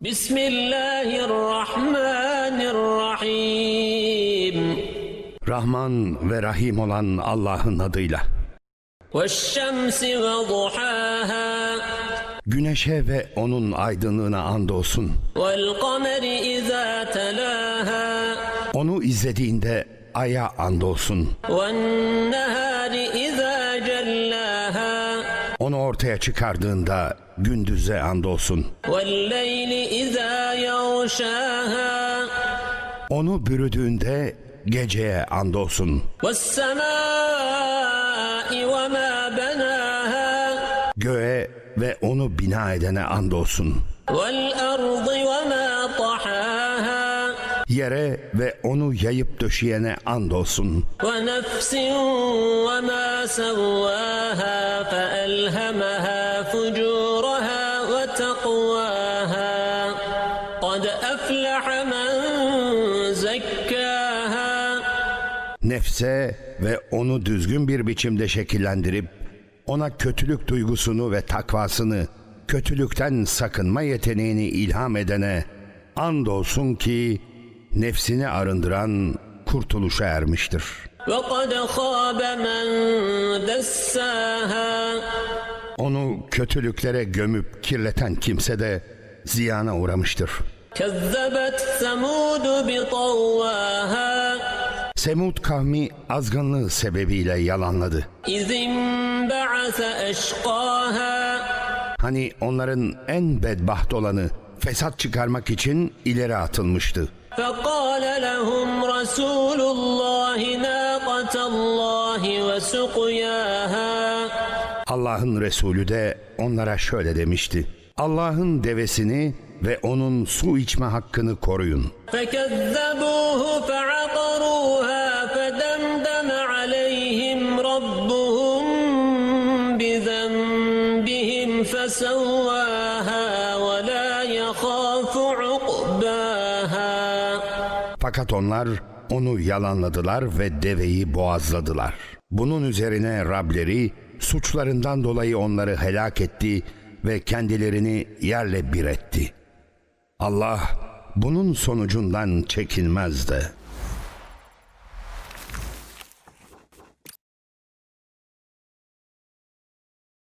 بسم الله الرحمن الرحيم Rahman ve Rahim olan Allah'ın adıyla. والشمس وضحاها Güneşe ve onun aydınlığına andolsun. والقمر إذا تلاها Onu izlediğinde aya andolsun. والنهار إذا جلاها onu ortaya çıkardığında gündüze andolsun. Onu bürüdüğünde geceye andolsun. Göğe ve onu bina edene andolsun. Yere ve onu yayıp döşeyene andolsun. Ve nefsin ve ma فألهمها فجورها وتقواها قد أفلح من زكاها Nefse ve onu düzgün bir biçimde şekillendirip ona kötülük duygusunu ve takvasını, kötülükten sakınma yeteneğini ilham edene andolsun ki nefsini arındıran kurtuluşa ermiştir. وقد خاب من دساها Onu kötülüklere gömüp kirleten kimse de ziyana uğramıştır. كذبت ثمود بطواها Semud kavmi azgınlığı sebebiyle yalanladı. إذ انبعث أشقاها Hani onların en bedbaht olanı fesat çıkarmak için ileri atılmıştı. فقال لهم رسول الله ناقة الله وسقياها Allah'ın Resulü de onlara şöyle demişti. Allah'ın devesini ve onun su içme hakkını koruyun. Fakat onlar onu yalanladılar ve deveyi boğazladılar. Bunun üzerine Rableri suçlarından dolayı onları helak etti ve kendilerini yerle bir etti. Allah bunun sonucundan çekinmez de.